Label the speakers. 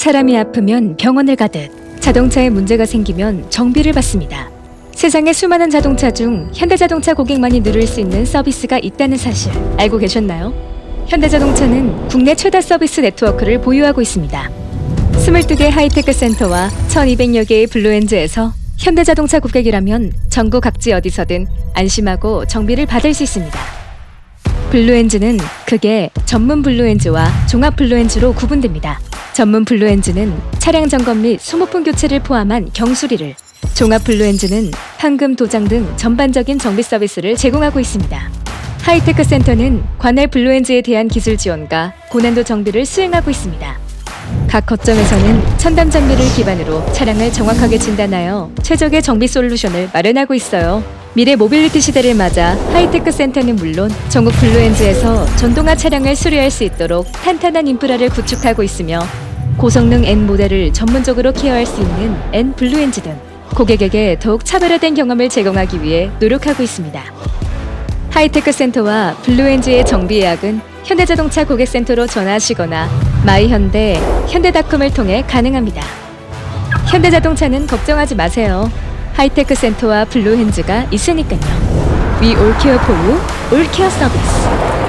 Speaker 1: 사람이 아프면 병원을 가듯 자동차에 문제가 생기면 정비를 받습니다. 세상에 수많은 자동차 중 현대자동차 고객만이 누릴 수 있는 서비스가 있다는 사실 알고 계셨나요? 현대자동차는 국내 최다 서비스 네트워크를 보유하고 있습니다. 22개 하이테크 센터와 1200여 개의 블루엔즈에서 현대자동차 고객이라면 전국 각지 어디서든 안심하고 정비를 받을 수 있습니다. 블루엔즈는 크게 전문 블루엔즈와 종합 블루엔즈로 구분됩니다. 전문 블루엔즈는 차량 점검 및 소모품 교체를 포함한 경수리를, 종합 블루엔즈는 판금 도장 등 전반적인 정비 서비스를 제공하고 있습니다. 하이테크 센터는 관할 블루엔즈에 대한 기술 지원과 고난도 정비를 수행하고 있습니다. 각 거점에서는 첨단 장비를 기반으로 차량을 정확하게 진단하여 최적의 정비 솔루션을 마련하고 있어요. 미래 모빌리티 시대를 맞아 하이테크 센터는 물론 전국 블루엔즈에서 전동화 차량을 수리할 수 있도록 탄탄한 인프라를 구축하고 있으며 고성능 N 모델을 전문적으로 케어할 수 있는 N 블루엔즈 등 고객에게 더욱 차별화된 경험을 제공하기 위해 노력하고 있습니다. 하이테크 센터와 블루엔즈의 정비 예약은 현대자동차 고객센터로 전화하시거나 마이현대 현대닷컴을 통해 가능합니다. 현대자동차는 걱정하지 마세요. 하이테크 센터와 블루엔즈가 있으니까요. For you, all care 서비스.